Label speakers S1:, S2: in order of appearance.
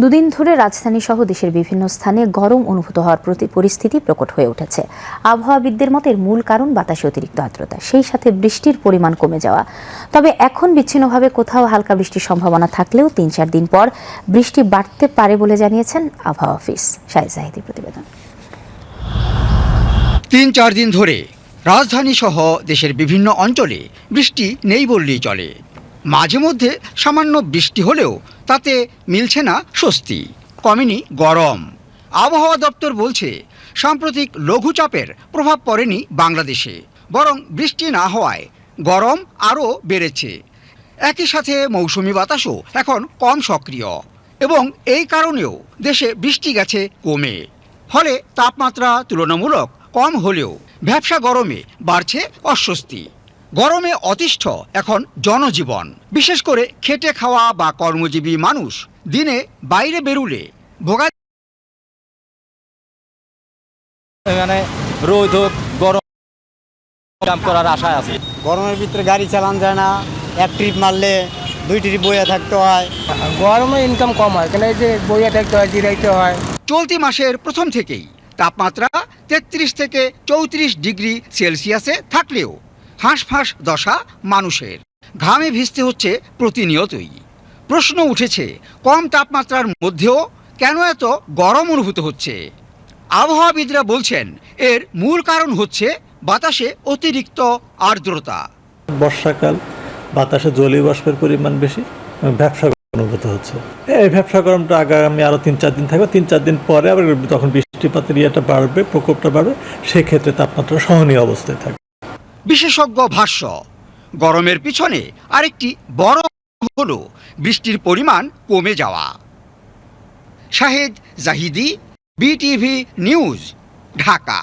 S1: দুদিন ধরে রাজধানী সহ দেশের বিভিন্ন স্থানে গরম অনুভূত হওয়ার প্রতি পরিস্থিতি প্রকট হয়ে উঠেছে। আবহাওয়াবিদদের মতে এর মূল কারণ বাতাসে অতিরিক্ত আর্দ্রতা, সেই সাথে বৃষ্টির পরিমাণ কমে যাওয়া। তবে এখন বিচ্ছিন্নভাবে কোথাও হালকা বৃষ্টির সম্ভাবনা থাকলেও তিন চার দিন পর বৃষ্টি বাড়তে পারে বলে জানিয়েছেন আবহাওয়া অফিস। শাহিদ জাহিদি প্রতিবেদন।
S2: তিন চার দিন ধরে রাজধানী সহ দেশের বিভিন্ন অঞ্চলে বৃষ্টি নেই বললেই চলে। মাঝে মধ্যে সামান্য বৃষ্টি হলেও তাতে মিলছে না স্বস্তি। কমেনি গরম। আবহাওয়া দপ্তর বলছে, সাম্প্রতিক লঘুচাপের প্রভাব পড়েনি বাংলাদেশে, বরং বৃষ্টি না হওয়ায় গরম আরও বেড়েছে। একই সাথে মৌসুমি বাতাসও এখন কম সক্রিয়, এবং এই কারণেও দেশে বৃষ্টি গেছে কমে। ফলে তাপমাত্রা তুলনামূলক কম হলেও ব্যবসা গরমে বাড়ছে অস্বস্তি। গরমে অতিষ্ঠ এখন জনজীবন। বিশেষ করে খেটে খাওয়া বা কর্মজীবী মানুষ দিনে বাইরে বেরুলে ভোগা
S3: এখানে রোদ হোক গরম কাম করার আশায় আছে।
S4: গরমের ভিতরে গাড়ি চালান যায় না এক ট্রিপ মারলে দুই ট্রিপ বইয়া থাকতে হয়।
S5: গরমে ইনকাম কম হয় কেন এই যে বইয়ে থাকতে হয় জিরাইতে হয়?
S2: চলতি মাসের প্রথম থেকেই তাপমাত্রা তেত্রিশ থেকে চৌত্রিশ ডিগ্রি সেলসিয়াসে থাকলেও হাঁসফাঁস দশা মানুষের। ঘামে ভিজতে হচ্ছে প্রতিনিয়তই। প্রশ্ন উঠেছে, কম তাপমাত্রার মধ্যেও কেন এত গরম অনুভূত হচ্ছে? আবহাওয়াবিদরা বলছেন, এর মূল কারণ হচ্ছে বাতাসে অতিরিক্ত আর্দ্রতা।
S6: বর্ষাকাল বাতাসে জলীয় বাষ্পের পরিমাণ বেশি ব্যবসা অনুভূত হচ্ছে। এই ব্যবসা গরমটা আগামী আরও তিন চার দিন থাকবে। তিন চার দিন পরে আবার তখন বৃষ্টিপাতের ইয়েটা বাড়বে, প্রকোপটা বাড়বে, সেক্ষেত্রে তাপমাত্রা সহনীয় অবস্থায় থাকবে।
S2: বিশেষজ্ঞ ভাষ্য, গরমের পিছনে আরেকটি বড় হল বৃষ্টির পরিমাণ কমে যাওয়া। Shahed Zahidi, BTV news, Dhaka.